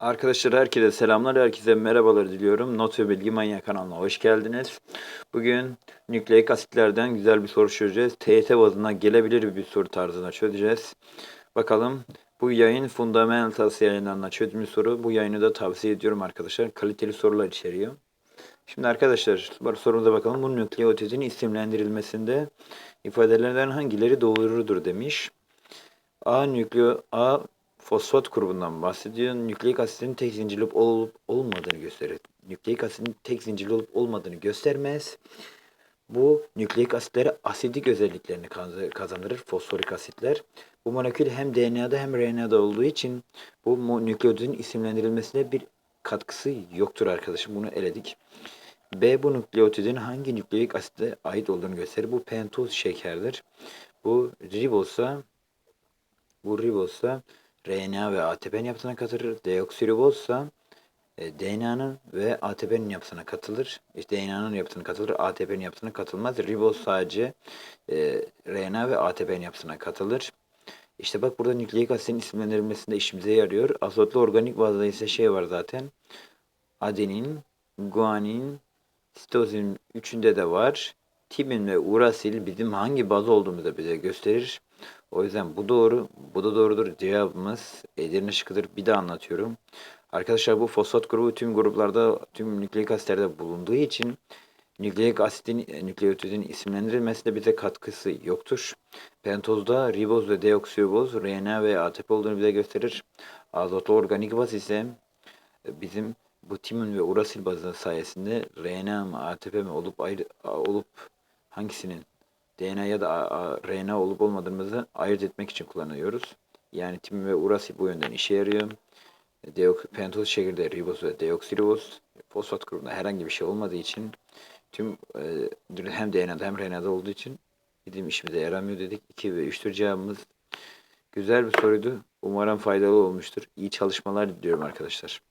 Arkadaşlar herkese selamlar, herkese merhabalar diliyorum. Not ve Bilgi Manyak kanalına hoş geldiniz. Bugün nükleik asitlerden güzel bir soru çözeceğiz. TYT bazına gelebilir bir soru tarzına çözeceğiz. Bakalım bu yayın Fundamentals yayınlarına çözdüğümüz soru. Bu yayını da tavsiye ediyorum arkadaşlar. Kaliteli sorular içeriyor. Şimdi arkadaşlar sorumuza bakalım. Bu nükleotidin isimlendirilmesinde ifadelerden hangileri doğrudur demiş. A nükleo A fosfat grubundan bahsediyor. Nükleik asitin tek zincirli olup olmadığını gösterir. Nükleik asitin tek zincirli olup olmadığını göstermez. Bu nükleik asitlere asidik özelliklerini kaz- kazandırır fosforik asitler. Bu molekül hem DNA'da hem RNA'da olduğu için bu nükleotidin isimlendirilmesine bir katkısı yoktur arkadaşım. Bunu eledik. B bu nükleotidin hangi nükleik asite ait olduğunu gösterir. Bu pentoz şekerdir. Bu ribosa bu ribosa RNA ve ATP'nin yapısına katılır. Deoksiribosa e, DNA'nın ve ATP'nin yapısına katılır. İşte DNA'nın yapısına katılır, ATP'nin yapısına katılmaz. Riboz sadece e, RNA ve ATP'nin yapısına katılır. İşte bak burada nükleik asitin isimlendirilmesinde işimize yarıyor. Azotlu organik bazda ise şey var zaten. Adenin, guanin, sitozin üçünde de var. Timin ve urasil bizim hangi baz olduğumuzu bize gösterir. O yüzden bu doğru, bu da doğrudur. Cevabımız Edirne şıkkıdır. Bir daha anlatıyorum. Arkadaşlar bu fosfat grubu tüm gruplarda, tüm nükleik asitlerde bulunduğu için nükleik asitin, e, nükleotidin isimlendirilmesinde bize katkısı yoktur. Pentozda riboz ve deoksiriboz, RNA ve ATP olduğunu bize gösterir. Azotlu organik baz ise e, bizim bu timin ve urasil bazı sayesinde RNA mı ATP mi olup ayrı, olup hangisinin DNA ya da RNA olup olmadığımızı ayırt etmek için kullanıyoruz. Yani timin ve urasil bu yönden işe yarıyor. Deok pentoz şekilde riboz ve deoksiriboz fosfat grubunda herhangi bir şey olmadığı için tüm e, hem DNA'da hem RNA'da olduğu için bizim işimize yaramıyor dedik. 2 ve 3'tür cevabımız. Güzel bir soruydu. Umarım faydalı olmuştur. İyi çalışmalar diliyorum arkadaşlar.